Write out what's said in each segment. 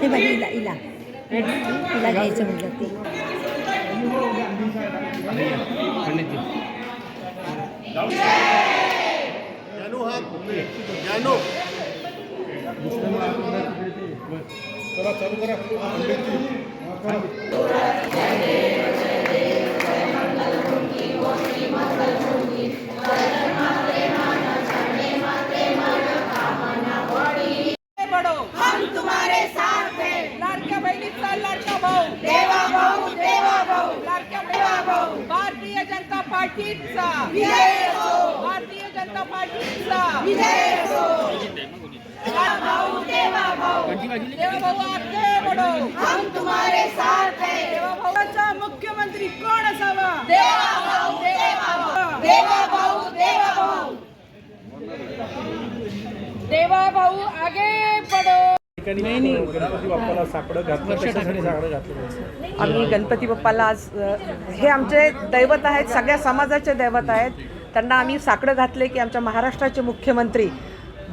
हे बघ इला इला तिला घ्यायचं म्हटलं ते जानू हा जानू चला चालू करा भाऊ देवा भाऊ देवा भाऊ. देवा भाऊ भारतीय जनता पार्टीचा विजय भारतीय जनता पार्टीचा विजय देवा भाऊ देवा भाऊ देवा भाऊ आगे बढ़ो हम तुम्हारे साथ देवा भाऊचा मुख्यमंत्री कोण असावा देवा भाऊ देवा भाऊ देवा भाऊ देवा भाऊ देवा भाऊ आगे बढ़ो ठिकाणी गणपती बाप्पाला साकडं घातलं कशासाठी साकडं घातलं. आम्ही गणपती बाप्पाला आज हे आमचे दैवत आहेत सगळ्या समाजाचे दैवत आहेत. त्यांना आम्ही साकडं घातले की आमच्या महाराष्ट्राचे मुख्यमंत्री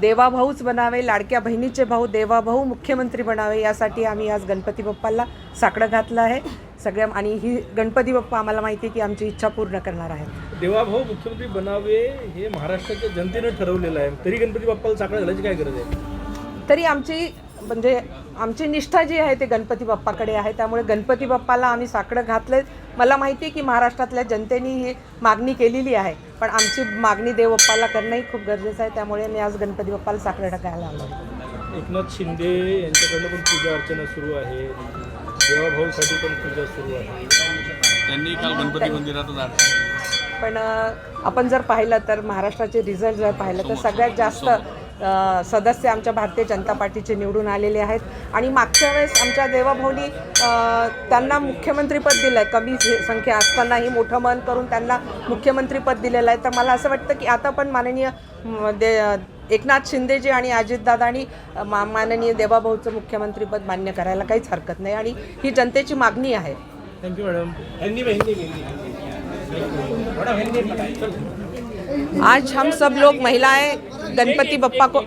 देवाभाऊच बनावे लाडक्या बहिणीचे भाऊ देवाभाऊ मुख्यमंत्री बनावे यासाठी आम्ही आज गणपती बाप्पाला साकडं घातलं आहे. सगळ्या आणि ही गणपती बाप्पा आम्हाला माहिती आहे की आमची इच्छा पूर्ण करणार आहेत. देवाभाऊ मुख्यमंत्री बनावे हे महाराष्ट्राच्या जनतेनं ठरवलेलं आहे. तरी गणपती बाप्पाला साकडं घालायची काय गरज आहे? तरी आमची म्हणजे आमची निष्ठा जी आहे ते गणपती बाप्पाकडे आहे. त्यामुळे गणपती बाप्पाला आम्ही साकडं घातले मला माहिती आहे की महाराष्ट्रातल्या जनतेने ही मागणी केलेली आहे. पण आमची मागणी देव बाप्पाला करणंही खूप गरजेचं आहे. त्यामुळे मी आज गणपती बाप्पाला साकडं टाकायला आलो एकनाथ शिंदे यांच्याकडनं पण पूजा अर्चना सुरू आहे. देवाभाऊसाठी पण पूजा सुरू आहे. त्यांनी काल गणपती मंदिरातच आरती पण आपण जर पाहिलं तर महाराष्ट्राचे रिझल्ट जर पाहिलं तर सगळ्यात जास्त सदस्य आमच्या भारतीय जनता पार्टीचे निवडून आलेले आहेत. आणि मागच्या वेळेस आमच्या देवाभाऊनी त्यांना मुख्यमंत्रीपद दिलं आहे कमी संख्या असतानाही मोठं मन करून त्यांना मुख्यमंत्रीपद दिलेलं आहे. तर मला असं वाटतं की आता पण माननीय दे एकनाथ शिंदेजी आणि अजितदादांनी मा माननीय देवाभाऊचं मुख्यमंत्रीपद मान्य करायला काहीच हरकत नाही. आणि ही जनतेची मागणी आहे. थँक्यू मॅडम आज हम सब लोग महिलाएं गणपति बप्पा को